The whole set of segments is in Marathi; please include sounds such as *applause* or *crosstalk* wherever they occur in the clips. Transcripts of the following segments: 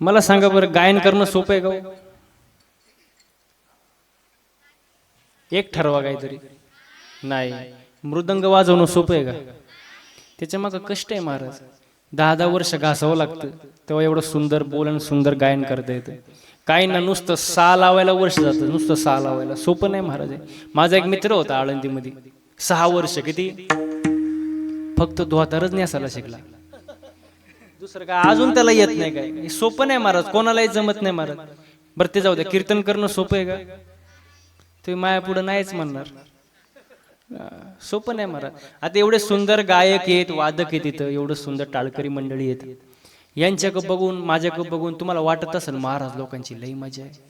मला सांगा बरं गायन करणं सोपं आहे का हो? एक ठरवा काहीतरी. नाही. मृदंग वाजवणं सोपं आहे का? त्याच्या मागं कष्ट आहे महाराज. दहा दहा वर्ष घासावं लागतं. तेव्हा एवढं सुंदर बोलणं सुंदर गायन करता येतं. काही ना नुसतं सा लावायला वर्ष जातं. नुसतं सा लावायला. सोपं नाही महाराज माझा एक मित्र होता आळंदीमध्ये. सहा वर्ष किती? फक्त धोतारच न्यासायला शिकला. दुसरं काय? अजून त्याला येत नाही काय? हे सोपं नाही महाराज कोणालाही जमत नाही महाराज बरं ते जाऊ द्या. कीर्तन करणं सोपं आहे का? तुम्ही माया पुढे नाहीच म्हणणार. सोपं नाही महाराज आता एवढे सुंदर गायक आहेत वादक आहेत तिथं एवढं सुंदर टाळकरी मंडळी आहेत. यांच्याकडे बघून माझ्याकडे बघून तुम्हाला वाटत असेल महाराज लोकांची लई मजा आहे.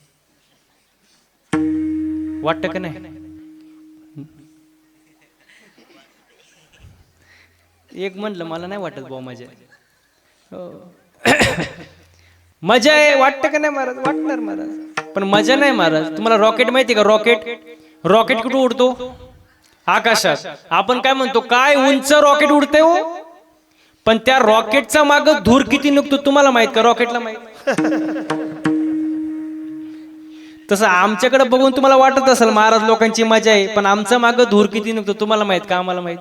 वाटतं का नाही? एक म्हणलं मला नाही वाटत भाऊ मजा आहे. हो. *coughs* मजा आहे. वाटतं का नाही महाराज? वाटणार महाराज. पण मजा नाही महाराज. तुम्हाला रॉकेट माहिती का? रॉकेट. रॉकेट कुठं उडतो? आकाशात. आपण काय म्हणतो? काय उंच रॉकेट उडते हो? पण त्या रॉकेटचा माग धूर किती निघतो तुम्हाला माहीत का? रॉकेटला माहीत. तसं आमच्याकडे बघून तुम्हाला वाटत असेल महाराज लोकांची मजा आहे पण आमचा माग धूर किती निघतो तुम्हाला माहीत का? आम्हाला माहीत.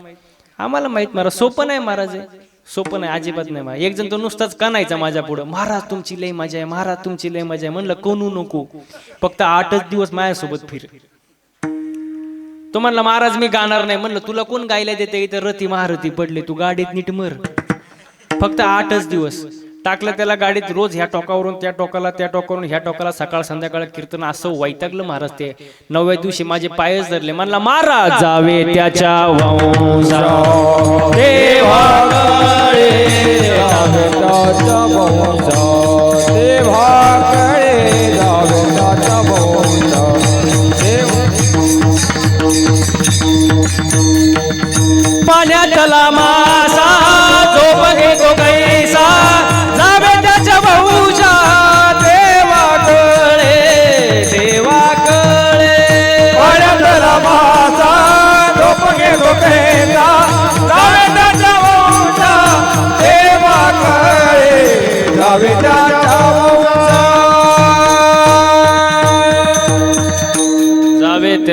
आम्हाला माहीत महाराज. सोपं नाही महाराज हे. सोपं नाही अजिबात नाही माझ्या एक जण तो नुसताच कानायचा माझ्या पुढं. महाराज तुमची लय मजा आहे महाराज तुमची लय मजा आहे. म्हणलं कोणू नको. फक्त आठच दिवस माझ्यासोबत फिर. तो म्हणला महाराज मी गाणार नाही. म्हणलं तुला कोण गायला देते? इथं रती महारथी पडले. तू गाडीत नीट मर. फक्त आठच दिवस. टाकलं त्याला गाडीत रोज ह्या टोकावरून त्या टोकाला त्या टोकावरून ह्या टोकाला सकाळ संध्याकाळ कीर्तन असं वैतागलं महाराज ते. नवव्या दिवशी माझे पायच धरले म्हणला महाराज जावे त्याच्या वंशा देवाकडे जावेताचा वंश देवाकडे जावेताचा देव पाण्यातला मासा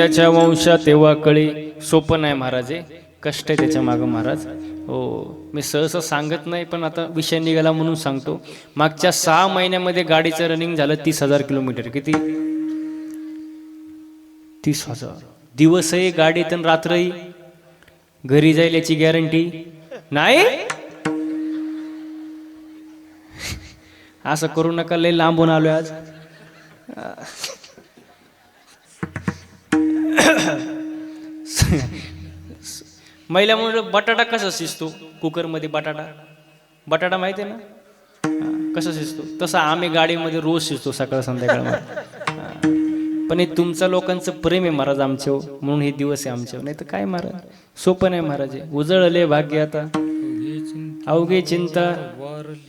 त्याच्या वंशात तेव्हा कळे सोपं नाही महाराज. हे. कष्ट आहे त्याच्या मागं महाराज. हो मी सहसा सांगत नाही पण आता विषय निघाला म्हणून सांगतो. मागच्या सहा महिन्यामध्ये गाडीचं रनिंग झालं तीस हजार किलोमीटर. किती? तीस हजार. दिवसही गाडीत आणि रात्रही. घरी जाईल याची गॅरंटी नाही? *laughs* असं करू नका लय लांबून आलो आज. महिला म्हणून बटाटा कसा शिजतो? कुकरमध्ये बटाटा. बटाटा माहिती आहे ना? कसा शिजतो? तसा आम्ही गाडीमध्ये रोज शिजतो सकाळ संध्याकाळ पण हे तुमच्या लोकांचं प्रेम आहे महाराज आमच्यावर हो. म्हणून हे दिवस आहे आमच्यावर हो. नाही तर काय महाराज? सोपं नाही महाराज हे. उजळले भाग्य आता. अवघे चिंता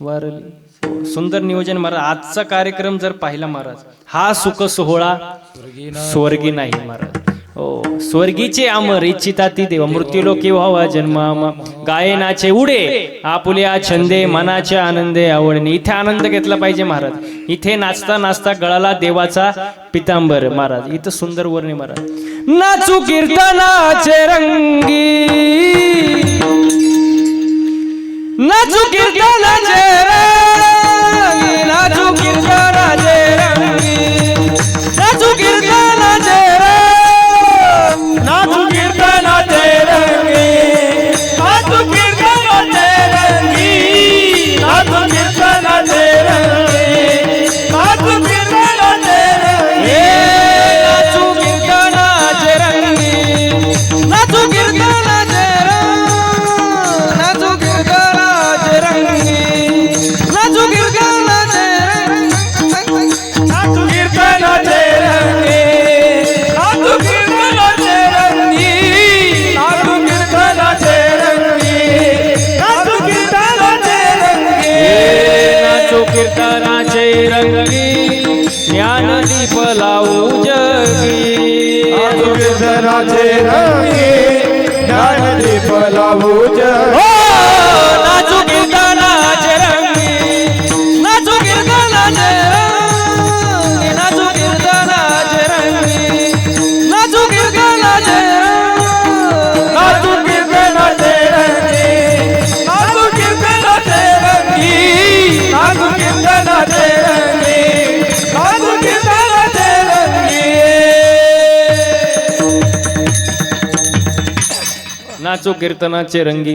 वारली. सुंदर नियोजन महाराज. आजचा कार्यक्रम जर पाहिला महाराज हा सुख सोहळा स्वर्गी नाही महाराज. स्वर्गीचे अमर इच्छिता ती देव मृत्यूलोकी व्हावा जन्मा गायनाचे उडे आपुल्या छंदे मनाच्या आनंदे आवडणे. इथे आनंद घेतला पाहिजे महाराज. इथे नाचता नाचता गळाला देवाचा पितांबर महाराज. इथं सुंदर वर्णे महाराज. नाचू कीर्तनाचे रंगी. नाचू कीर्तनाचे रंगी. नाचू कीर्तनाचे कीर्तनाचे रंगी ज्ञान दीप लावू जगी. कीर्तनाचे रंगी ज्ञानदीप लावू जग. नाचो कीर्तनाचे रंगी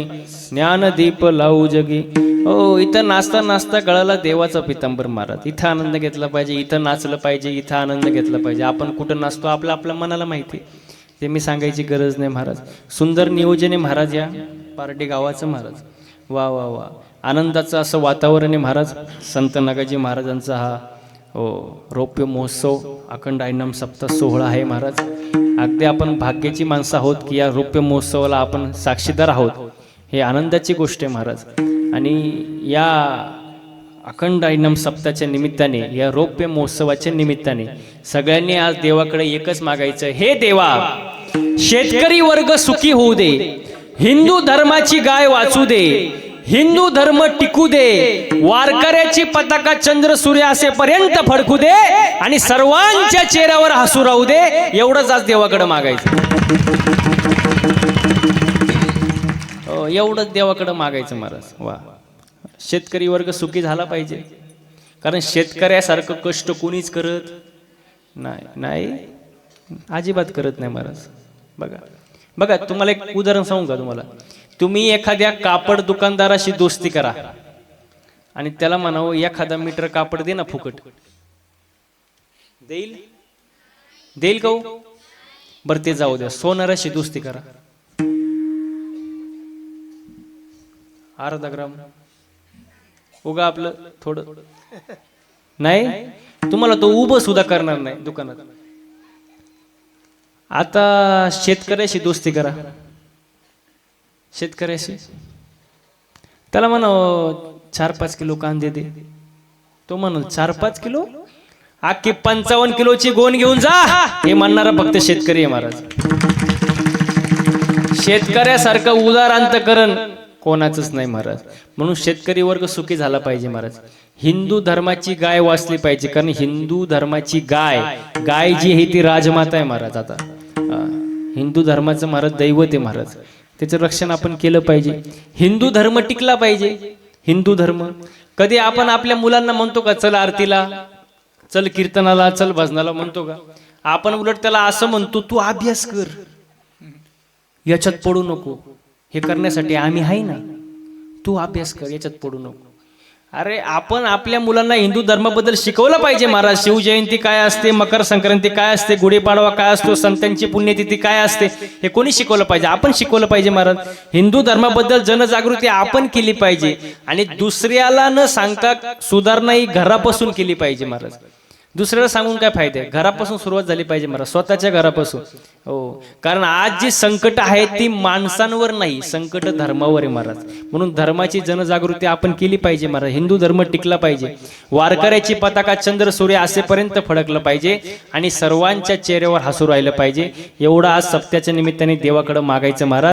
ज्ञानदीप लावू जगी. हो इथं नाचता नाचता गळाला देवाचा पितांबर मारत. इथं आनंद घेतला पाहिजे इथं नाचलं पाहिजे इथं आनंद घेतला पाहिजे. आपण कुठं नाचतो आपलं आपल्या मनाला माहिती ते मी सांगायची गरज नाही महाराज. सुंदर नियोजन महाराज या पार्टी गावाचं महाराज. वा वा वा. आनंदाचं असं वातावरण आहे महाराज. संत नागाजी महाराजांचा हा हो रौप्य महोत्सव अखंड आयनम सप्ताह सोहळा आहे महाराज. अगदी आपण भाग्याची माणसं आहोत की या रौप्य महोत्सवाला आपण साक्षीदार आहोत. हे आनंदाची गोष्ट आहे महाराज. आणि या अखंड ऐनम सप्ताच्या निमित्ताने या रौप्य महोत्सवाच्या निमित्ताने सगळ्यांनी आज देवाकडे एकच मागायचं हे देवा शेतकरी वर्ग सुखी होऊ दे. हिंदू धर्माची गाय वाचू दे. हिंदू धर्म टिकू दे वारकऱ्याची पताका चंद्र सूर्य असेपर्यंत फडकू दे आणि सर्वांच्या चेहऱ्यावर हसू राहू दे एवढंच आज देवाकडे मागायचं. हो, एवढंच देवाकडे मागायचं महाराज. वा. शेतकरी वर्ग सुखी झाला पाहिजे. कारण शेतकऱ्यासारखं कष्ट कोणीच करत नाही नाही अजिबात करत नाही महाराज. बघा. बघा तुम्हाला एक उदाहरण सांगू का तुम्हाला? तुम्ही एखाद्या कापड दुकानदाराशी दोस्ती करा. आणि त्याला म्हणावं एखादा मीटर कापड दे ना फुकट. देईल? देईल का हो? बर ते जाऊ द्या. सोनाराशी दोस्ती करा. अर्धा ग्राम. उगा आपलं थोडं नाही? तुम्हाला तो उभं सुद्धा करणार नाही दुकानात. आता शेतकऱ्याशी दोस्ती करा. शेतकऱ्याशी? त्याला म्हणा चार पाच किलो कांदे दे. तो म्हण चार पाच किलो? आखी पंचावन्न किलोची गोण घेऊन जा. हे म्हणणारा फक्त शेतकरी आहे महाराज. शेतकऱ्यासारखं उदार अंतकरण कोणाचंच नाही महाराज. म्हणून शेतकरी वर्ग सुखी झाला पाहिजे महाराज. हिंदू धर्माची गाय वाचली पाहिजे कारण हिंदू धर्माची गाय गाय जी आहे ती राजमाता आहे महाराज आता. हिंदू धर्माचं महाराज दैवत आहे महाराज. त्याचं रक्षण आपण केलं पाहिजे. हिंदू धर्म टिकला पाहिजे. हिंदू धर्म. कधी आपण आपल्या मुलांना म्हणतो का चल आरतीला चल कीर्तनाला चल भजनाला म्हणतो का? आपण उलट त्याला असं म्हणतो तू अभ्यास कर. याच्यात पडू नको. हे करण्यासाठी आम्ही आहे ना? तू अभ्यास कर याच्यात पडू नको. अरे आपण आपल्या मुलांना हिंदू धर्माबद्दल शिकवलं पाहिजे महाराज. शिवजयंती काय असते मकर संक्रांती काय असते गुढीपाडवा काय असतो संतांची पुण्यतिथी काय असते हे कोणी शिकवलं पाहिजे? आपण शिकवलं पाहिजे महाराज. हिंदू धर्माबद्दल जनजागृती आपण केली पाहिजे आणि दुसऱ्याला न सांगता सुधारणा ही घरापासून केली पाहिजे महाराज. दुसऱ्याला सांगून काय फायदा आहे? घरापासून सुरुवात झाली पाहिजे मला स्वतःच्या घरापासून. हो. कारण आज जी संकट आहेत ती माणसांवर नाही संकट धर्मावर आहे महाराज. म्हणून धर्माची जनजागृती आपण केली पाहिजे महाराज. हिंदू धर्म टिकला पाहिजे. वारकऱ्याची पताका चंद्र सूर्य असेपर्यंत फडकलं पाहिजे आणि सर्वांच्या चेहऱ्यावर हसू राहिलं पाहिजे. एवढं आज सप्त्याच्या निमित्ताने देवाकडे मागायचं महाराज.